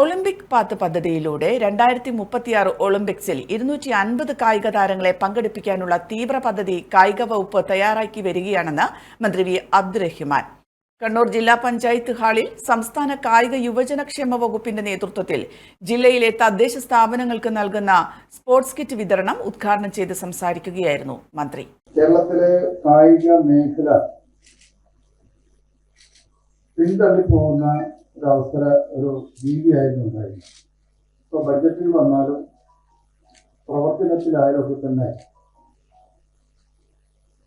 Olympic path പദ്ധതിയിലൂടെ രണ്ടായിരത്തി മുപ്പത്തിയാറ് ഒളിമ്പിക്സിൽ ഇരുന്നൂറ്റി അൻപത് കായിക താരങ്ങളെ പങ്കെടുപ്പിക്കാനുള്ള തീവ്ര പദ്ധതി കായിക വകുപ്പ് തയ്യാറാക്കി വരികയാണെന്ന് മന്ത്രി വി അബ്ദുറഹിമാൻ. കണ്ണൂർ ജില്ലാ പഞ്ചായത്ത് ഹാളിൽ സംസ്ഥാന കായിക യുവജനക്ഷേമ വകുപ്പിന്റെ നേതൃത്വത്തിൽ ജില്ലയിലെ തദ്ദേശ സ്ഥാപനങ്ങൾക്ക് നൽകുന്ന സ്പോർട്സ് കിറ്റ് വിതരണം ഉദ്ഘാടനം ചെയ്ത് സംസാരിക്കുകയായിരുന്നു മന്ത്രി. കേരളത്തിലെ കായിക മേഖല പിന്തള്ളി പോകുന്ന ഒരവസര ഒരു രീതിയായിരുന്നു ഉണ്ടായിരുന്നത്. ഇപ്പൊ ബഡ്ജറ്റിൽ വന്നാലും പ്രവർത്തനത്തിലായാലും ഒക്കെ തന്നെ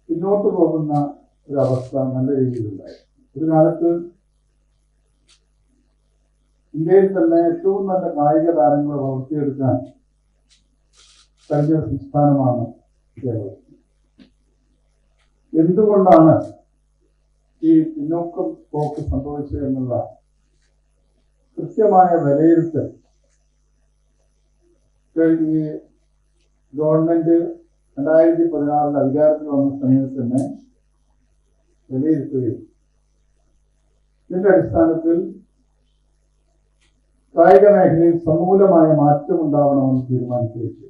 പിന്നോട്ട് പോകുന്ന അവസ്ഥ നല്ല രീതിയിലുണ്ടായി ഒരു കാലത്ത് ഇന്ത്യയിൽ തന്നെ ഏറ്റവും നല്ല കായിക താരങ്ങളെ വളർത്തിയെടുക്കാൻ കഴിഞ്ഞ സംസ്ഥാനമാണ് കേരളം. എന്തുകൊണ്ടാണ് ഈ പിന്നോക്കം പോക്ക് സംഭവിച്ചത് എന്നുള്ള കൃത്യമായ വിലയിരുത്തൽ. ഈ ഗവൺമെന്റ് രണ്ടായിരത്തി പതിനാറിൽ അധികാരത്തിൽ വന്ന സമയത്ത് തന്നെ വിലയിരുത്തുകയും. ഇതിന്റെ അടിസ്ഥാനത്തിൽ കായിക മേഖലയിൽ സമൂലമായ മാറ്റം ഉണ്ടാവണമെന്ന് തീരുമാനിച്ചു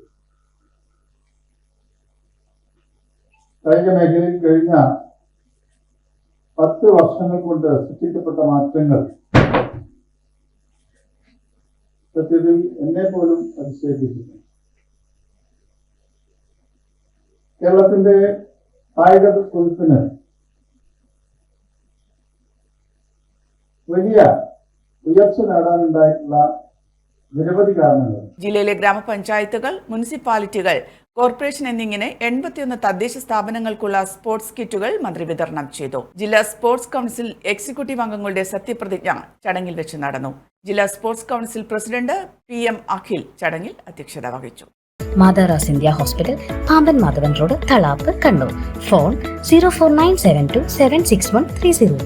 കായിക മേഖലയിൽ കഴിഞ്ഞ പത്ത് വർഷങ്ങൾ കൊണ്ട് സൃഷ്ടിക്കപ്പെട്ട മാറ്റങ്ങൾ സത്യത്തിൽ എന്നെ പോലും അതിശയിപ്പിക്കുന്നു കേരളത്തിന്റെ കായിക കുതിപ്പിന് വലിയ ഉയർച്ച നേടാനുണ്ടായിട്ടുള്ള നിരവധി കാരണങ്ങൾ. ജില്ലയിലെ ഗ്രാമപഞ്ചായത്തുകൾ മുനിസിപ്പാലിറ്റികൾ കോർപ്പറേഷൻ എന്നിങ്ങനെ എൺപത്തിയൊന്ന് തദ്ദേശ സ്ഥാപനങ്ങൾക്കുള്ള സ്പോർട്സ് കിറ്റുകൾ മന്ത്രി വിതരണം ചെയ്തു. ജില്ലാ സ്പോർട്സ് കൗൺസിൽ എക്സിക്യൂട്ടീവ് അംഗങ്ങളുടെ സത്യപ്രതിജ്ഞ ചടങ്ങിൽ വെച്ച് നടന്നു. ജില്ലാ sports council president P M Akhil ചടങ്ങിൽ അധ്യക്ഷത വഹിച്ചു. മാതാറാസ് India hospital Pamban Madhavan road Thalap Kannur. Phone zero four nine seven two seven six one three zero